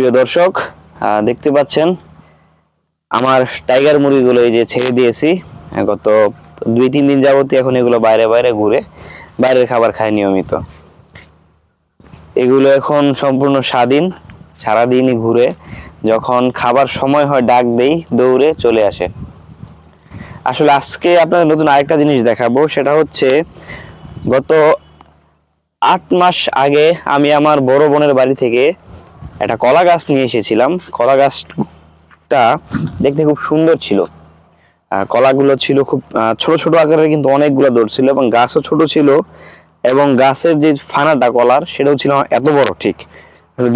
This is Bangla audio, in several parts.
প্রিয় দর্শক দেখতে পাচ্ছেন আমার টাইগার মুরগিগুলো এই যে ছেড়ে দিয়েছি। গত দুই, তিন দিন যাবত এখন এগুলো বাইরে বাইরে ঘুরে বাইরের খাবার খায় নিয়মিত। এগুলো এখন সম্পূর্ণ স্বাধীন, সারাদিনই ঘুরে যখন খাবার সময় হয় ডাক দেই, দৌড়ে চলে আসে। আসলে আজকে আপনাদের নতুন আরেকটা জিনিস দেখাবো, সেটা হচ্ছে গত আট মাস আগে আমি আমার বড় বোনের বাড়ি থেকে একটা কলা গাছ নিয়ে এসেছিলাম। কলা গাছটা দেখতে খুব সুন্দর ছিল। কলাগুলো ছিল খুব ছোট ছোট আকারের কিন্তু অনেকগুলো ধরছিল এবং গাছও ছোট ছিল এবং গাছের যে ফানাটা কলার সেটাও ছিল এত বড় ঠিক।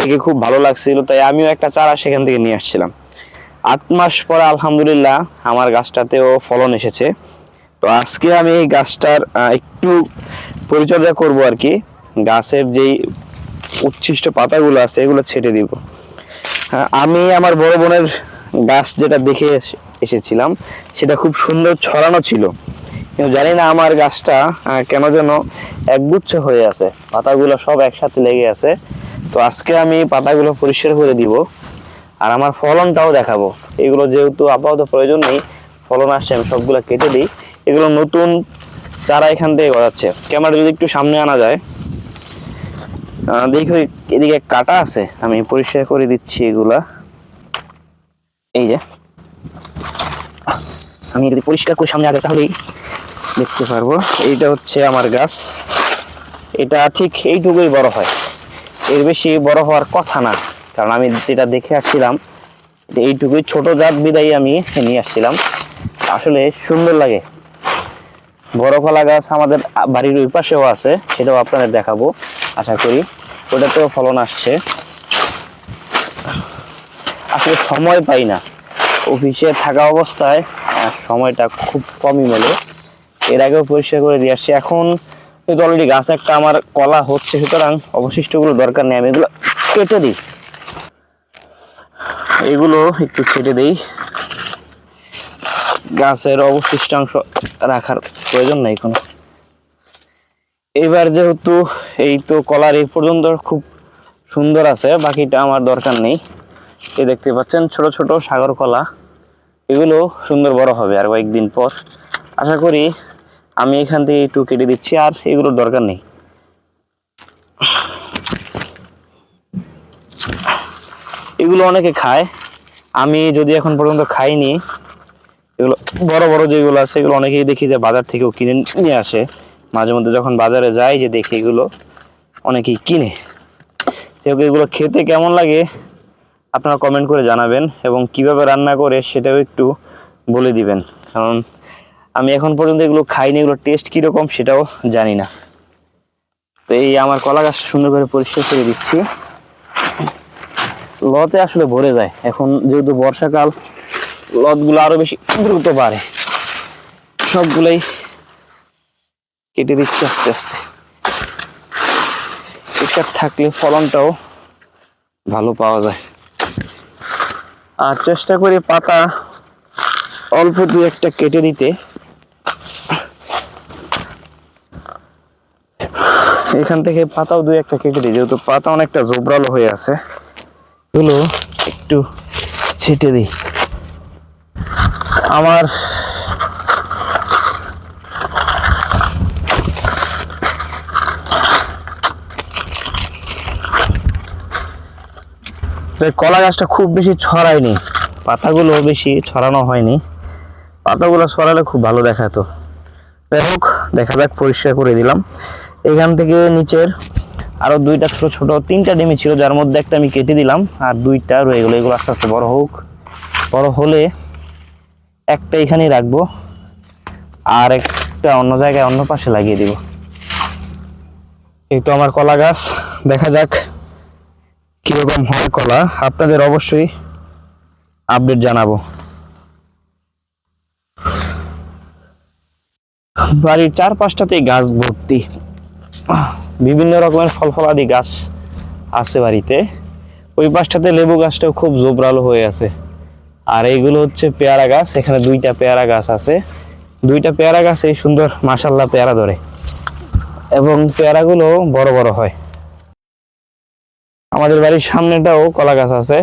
দেখে খুব ভালো লাগছিল, তাই আমিও একটা চারা সেখান থেকে নিয়ে আসছিলাম। আট মাস পরে আলহামদুলিল্লাহ আমার গাছটাতেও ফলন এসেছে। তো আজকে আমি এই গাছটার একটু পরিচর্যা করব আর কি। গাছের যেই উচ্ছিষ্ট পাতাগুলো আছে এগুলো ছেটে দিব। হ্যাঁ, আমি আমার বড় বোনের গাছ যেটা দেখে এস- এসেছিলাম সেটা খুব সুন্দর ছড়ানো ছিল। কিন্তু জানি না আমার গাছটা কেন যেন একগুচ্ছ হয়ে আছে। পাতাগুলো সব একসাথে লেগে আছে। তো আজকে আমি পাতাগুলো পরিষ্কার করে দিব আর আমার ফলনটাও দেখাবো। এগুলো যেহেতু আপাতত প্রয়োজন নেই ফলন আসছে আমি সবগুলো কেটে দিই। এগুলো নতুন চারা এখান থেকে গজাচ্ছে। ক্যামেরা যদি একটু সামনে আনা যায়। দেখো, এদিকে কাটা আছে। আমি পরিষ্কার করে দিচ্ছি এগুলা। এই যে। আমি যদি পরিষ্কার করে সামনে আগে তাহলেই দেখতে পারব। এইটা হচ্ছে আমার গাছ। এটা ঠিক এইটুকুই বড় হয়। এর বেশি বড় হওয়ার কথা না। কারণ আমি যেটা দেখে আসছিলাম এইটুকুই ছোট জাত বিদায় আমি নিয়ে আসছিলাম। আসলে সুন্দর লাগে। বড় কলা গাছ আমাদের বাড়ির ওই পাশেও আছে, সেটাও আপনাদের দেখাবো, আশা করি। ওটাতেও ফলন আসছে। আসলে সময় পাই না। অফিসে থাকা অবস্থায় সময়টা খুব কমই মেলে। এর আগেও পরিষ্কার করে দিয়ে আসছি। এখন কিন্তু অলরেডি গাছ একটা আমার কলা হচ্ছে, সুতরাং অবশিষ্টগুলো দরকার নেই, আমি এগুলো কেটে দিই। এগুলো একটু কেটে দিই। গাছের অবশিষ্টাংশ রাখার প্রয়োজন নাই কোনো। এবার যেহেতু এই তো কলার এই পর্যন্ত খুব সুন্দর আছে, বাকিটা আমার দরকার নেই। এই দেখতে পাচ্ছেন ছোট ছোট সাগর কলা। এগুলো সুন্দর বড় হবে আর কয়েকদিন পর। আশা করি আমি এখান থেকে একটু কেটে দিচ্ছি আর এগুলোর দরকার নেই। এগুলো অনেকে খায়। আমি যদি এখন পর্যন্ত খাইনি এগুলো বড় বড় যেগুলো আছে, এগুলো অনেকেই দেখি যে বাজার থেকেও কিনে নিয়ে আসে। মাঝে মধ্যে যখন বাজারে যাই যে দেখি এগুলো অনেকেই কিনে। তো এগুলো খেতে কেমন লাগে আপনারা কমেন্ট করে জানাবেন এবং কীভাবে রান্না করে সেটাও একটু বলে দিবেন। কারণ আমি এখন পর্যন্ত এগুলো খাইনি এগুলো টেস্ট কীরকম সেটাও জানি না। তো এই আমার কলা গাছ সুন্দর করে পরিষ্কার করে দিচ্ছি। লতে আসলে ভরে যায়। এখন যেহেতু বর্ষাকাল লতগুলো আরও বেশি দ্রুত বাড়ে। সবগুলাই কেটে দিচ্ছি আস্তে আস্তে। পরিষ্কার থাকলে ফলনটাও ভালো পাওয়া যায়। আর চেষ্টা করি পাতা অল্প দু একটা কেটে দিতে। এখান থেকে পাতাও দু একটা কেটে দিই, যেহেতু পাতা অনেকটা জোবরালো হয়ে আছে। এগুলো একটু ছেটে দিই। আমার কলা গাছটা খুব বেশি ছড়ায়নি, পাতাগুলো বেশি ছড়ানো হয়নি। পাতাগুলো ছড়ালে খুব ভালো দেখাতো। যাই হোক, দেখা যাক, পরিষ্কার করে দিলাম। এখান থেকে নিচের আরও দুইটা ছোট ছোট, তিনটা ডিমি ছিল, যার মধ্যে একটা আমি কেটে দিলাম, আর দুইটা রয়ে গেলো। এগুলো আস্তে আস্তে বড় হোক। বড় হলে একটা এখানেই রাখব। আর একটা অন্য জায়গায় অন্য পাশে লাগিয়ে দিব। এই তো আমার কলা গাছ। দেখা যাক কীরকম হয় কলা। আপনাদের অবশ্যই আপডেট জানাব। বাড়ির চার পাঁচটাতেই গাছ ভর্তি। বিভিন্ন রকমের ফল ফলাদি গাছ আছে বাড়িতে। ওই পাশটাতে লেবু গাছটাও খুব জোবরালো হয়ে আছে। আর এইগুলো হচ্ছে পেয়ারা গাছ, এখানে দুইটা পেয়ারা গাছ আছে। দুইটা পেয়ারা গাছে সুন্দর মাসাল্লাহ পেয়ারা ধরে। এবং পেয়ারাগুলো বড় বড় হয়। আমাদের বাড়ির সামনেটাও কলা গাছ আছে।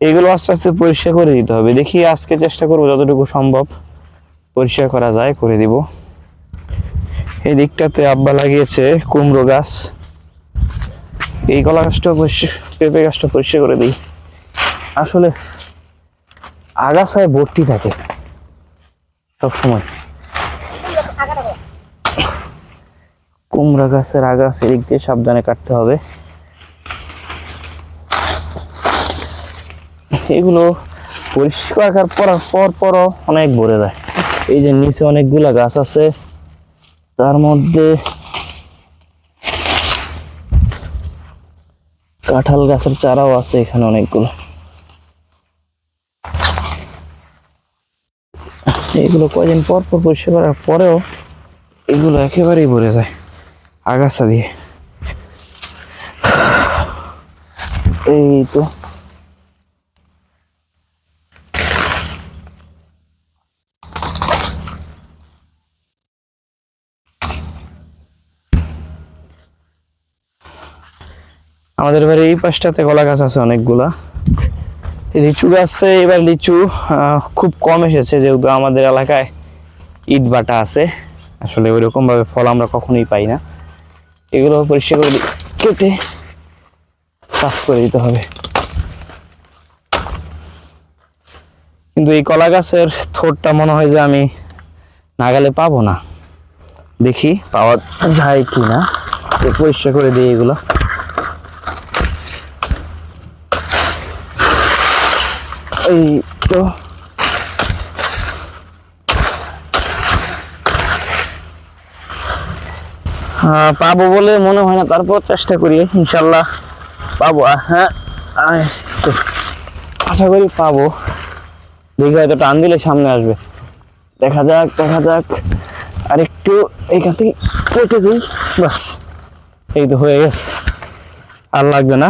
এগুলো আস্তে আস্তে পরিষ্কার করে দিতে হবে। দেখি আজকে চেষ্টা করব যতটুকু সম্ভব পরিষ্কার করা যায়, করে দিব। এই দিকটাতে আব্বা লাগিয়েছে কুমড়ো গাছ। এই কলা গাছটা পরিষ্কার, পেঁপে গাছটা পরিষ্কার করে দিই। আসলে আগাছায় ভর্তি থাকে। সবসময় কুমড়া গাছের আগাছ এদিক দিয়ে সাবধানে কাটতে হবে। এগুলো পরিষ্কার করার পর পরও অনেক ভরে যায়। এই যে নিচে অনেকগুলা গাছ আছে, তার মধ্যে কাঁঠাল গাছের চারাও আছে এখানে অনেকগুলো। এগুলো কয়দিন পর পর পরিষ্কার করার পরেও এগুলো একেবারেই ভরে যায়, আগাছা দিয়ে। এই তো আমাদের বাড়ির এই পাশটাতে কলা গাছ আছে অনেকগুলা। লিচু গাছে এবার লিচু খুব কম এসেছে যেহেতু আমাদের এলাকায় ইট বাটা আছে। আসলে ওইরকম ভাবে ফল আমরা কখনোই পাই না। এগুলো পরিষ্কার করে কেটে সাফ করে দিতে হবে। কিন্তু এই কলা গাছের থোরটা মনে হয় যে আমি নাগালে পাবো না। দেখি পাওয়া যায় কি না পরিষ্কার করে দিই এগুলো। এই তো। হ্যাঁ পাবো বলে মনে হয় না, তারপর চেষ্টা করি, ইনশাল্লাহ পাবো। হ্যাঁ আশা করি পাবো। দেখি হয়তো টান দিলে সামনে আসবে। দেখা যাক দেখা যাক। আর একটু এইখান থেকে কেটে দিই বাস এই তো হয়ে গেছে। আর লাগবে না।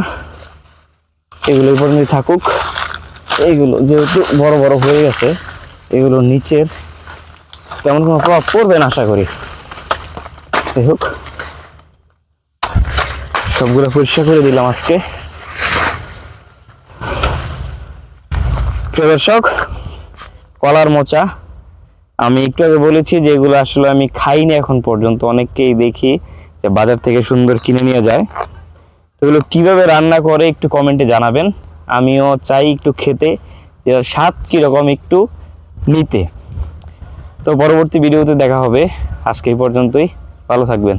এগুলো এই পর্যন্ত থাকুক। এইগুলো যেহেতু বড় বড় হয়ে গেছে, এগুলো নিচের তেমন কোনো প্রভাব পড়বে না আশা করি। যাই হোক, সবগুলো পরিষ্কার করে দিলাম আজকে। প্রিয় দর্শক, কলার মোচা। আমি একটু আগে বলেছি যে এগুলো আসলে আমি খাইনি এখন পর্যন্ত। অনেককেই দেখি যে বাজার থেকে সুন্দর কিনে নিয়ে যায়। এগুলো কীভাবে রান্না করে একটু কমেন্টে জানাবেন। আমিও চাই একটু খেতে স্বাদ কীরকম একটু নিতে। তো পরবর্তী ভিডিওতে দেখা হবে। আজকে এই পর্যন্তই। ভালো থাকবেন।